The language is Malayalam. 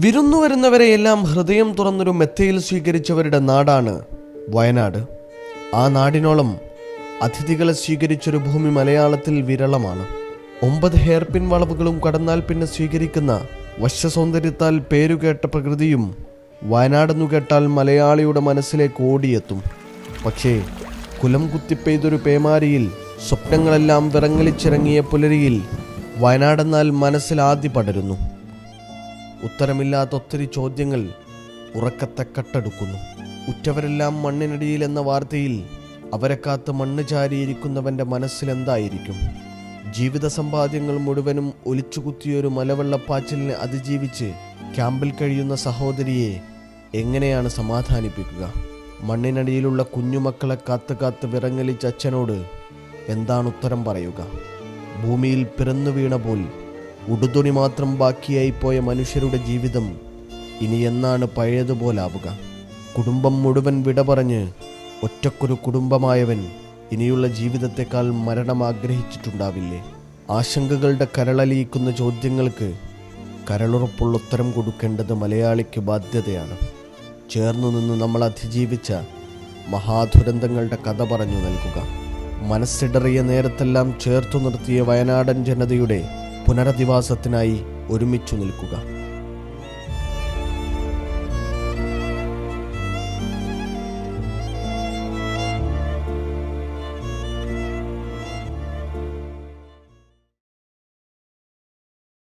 വിരുന്നു വരുന്നവരെയെല്ലാം ഹൃദയം തുറന്നൊരു മെത്തയിൽ സ്വീകരിച്ചവരുടെ നാടാണ് വയനാട്. ആ നാടിനോളം അതിഥികളെ സ്വീകരിച്ചൊരു ഭൂമി മലയാളത്തിൽ വിരളമാണ്. ഒമ്പത് ഹെയർപിൻ വളവുകളും കടന്നാൽ പിന്നെ സ്വീകരിക്കുന്ന വശ്യസൗന്ദര്യത്താൽ പേരുകേട്ട പ്രകൃതിയും വയനാടെന്നു കേട്ടാൽ മലയാളിയുടെ മനസ്സിലേക്ക് ഓടിയെത്തും. പക്ഷേ കുലം കുത്തിപ്പെയ്തൊരു പേമാരിയിൽ സ്വപ്നങ്ങളെല്ലാം വിറങ്ങലിച്ചിറങ്ങിയ പുലരിയിൽ വയനാടെന്നാൽ മനസ്സിലാദ്യ പടരുന്നു. ഉത്തരമില്ലാത്ത ഒത്തിരി ചോദ്യങ്ങൾ ഉറക്കത്തെ കട്ടെടുക്കുന്നു. ഉറ്റവരെല്ലാം മണ്ണിനടിയിൽ എന്ന വാർത്തയിൽ അവരെ കാത്ത് മണ്ണ് ചാരിയിരിക്കുന്നവന്റെ മനസ്സിലെന്തായിരിക്കും ജീവിത സമ്പാദ്യങ്ങൾ മുഴുവനും ഒലിച്ചുകുത്തിയൊരു മലവെള്ളപ്പാച്ചിലിനെ അതിജീവിച്ച് ക്യാമ്പിൽ കഴിയുന്ന സഹോദരിയെ എങ്ങനെയാണ് സമാധാനിപ്പിക്കുക? മണ്ണിനടിയിലുള്ള കുഞ്ഞുമക്കളെ കാത്ത് കാത്ത് വിറങ്ങലിച്ച അച്ഛനോട് എന്താണ് ഉത്തരം പറയുക? ഭൂമിയിൽ പിറന്നു വീണ പോൽ ഉടുതുണി മാത്രം ബാക്കിയായി പോയ മനുഷ്യരുടെ ജീവിതം ഇനി എന്നാണ് പഴയതുപോലാവുക? കുടുംബം മുഴുവൻ വിട പറഞ്ഞ് ഒറ്റക്കൊരു കുടുംബമായവൻ ഇനിയുള്ള ജീവിതത്തെക്കാൾ മരണം ആഗ്രഹിച്ചിട്ടുണ്ടാവില്ലേ? ആശങ്കകളുടെ കരളലിയിക്കുന്ന ചോദ്യങ്ങൾക്ക് കരളുറപ്പുള്ള ഉത്തരം കൊടുക്കേണ്ടത് മലയാളിക്ക് ബാധ്യതയാണ്. ചേർന്നു നിന്ന് നമ്മൾ അതിജീവിച്ച മഹാദുരന്തങ്ങളുടെ കഥ പറഞ്ഞു നൽകുക. മനസ്സിടറിയ നേരത്തെല്ലാം ചേർത്തു നിർത്തിയ വയനാടൻ ജനതയുടെ പുനരധിവാസത്തിനായി ഒരുമിച്ചു നിൽക്കുക.